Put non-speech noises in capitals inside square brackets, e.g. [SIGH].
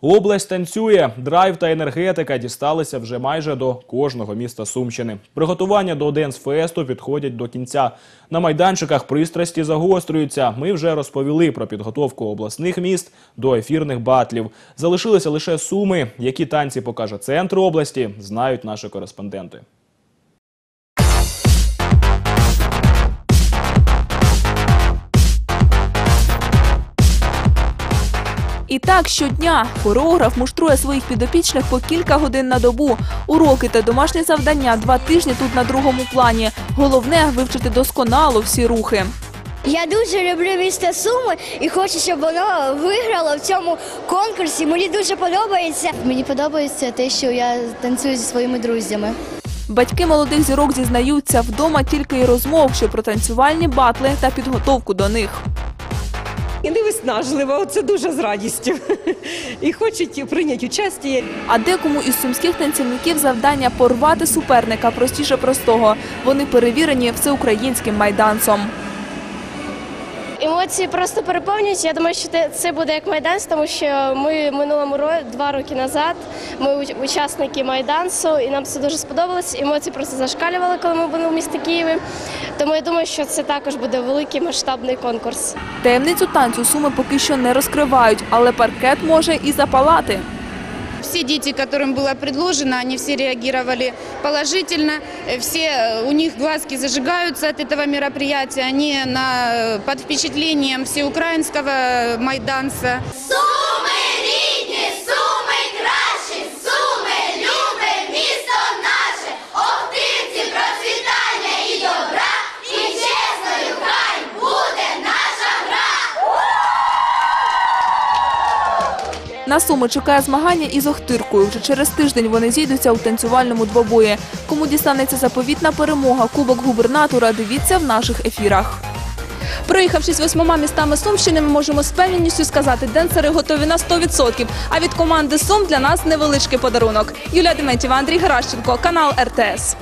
Область танцює. Драйв та енергетика дісталися вже майже до кожного міста Сумщини. Приготування до Денс-фесту підходять до кінця. На майданчиках пристрасті загострюються. Ми вже розповіли про підготовку обласних міст до ефірних батлів. Залишилися лише суми. Які танці покаже центр області, знають наші кореспонденти. І так щодня хореограф муштрує своїх підопічних по кілька годин на добу. Уроки та домашні завдання два тижні тут на другому плані. Головне вивчити досконало всі рухи. Я дуже люблю місто Суми і хочу, щоб воно виграло в цьому конкурсі. Мені дуже подобається. Мені подобається те, що я танцюю зі своїми друзями. Батьки молодих зірок зізнаються вдома тільки й розмов, що про танцювальні батли та підготовку до них. І не виснажливо, це дуже з радістю. [LAUGHS] І хочуть прийняти участь. А декому із сумських танцівників завдання порвати суперника простіше простого. Вони перевірені всеукраїнським майданцом. Емоції просто переповнюють. Я думаю, що те- це буде як майданс, тому що ми минулому ро- два роки назад. Ми уч- учасники майдансу, і нам це дуже сподобалось. Емоції просто зашкалювали, коли ми були в місті Києві. Тому я думаю, що це також буде великий масштабний конкурс. Таємницю танцю суми поки що не розкривають, але паркет може і запалати. Все дети, которым было предложено, они все реагировали положительно. Э, Все, э, у них глазки зажигаются от этого мероприятия. Они на, э, под впечатлением всеукраинского э, майданца. На суми чекає змагання із Охтиркою. Вже через тиждень вони зійдуться у танцювальному двобої. Кому дістанеться заповітна перемога, кубок губернатора, дивіться в наших ефірах. Проїхавшись восьмома містами Сумщини, ми можемо з певністю сказати, денсери готові на 100%. А від команди Сум для нас невеличкий подарунок. Юлія Дементєва, Андрій Геращенко, канал РТС.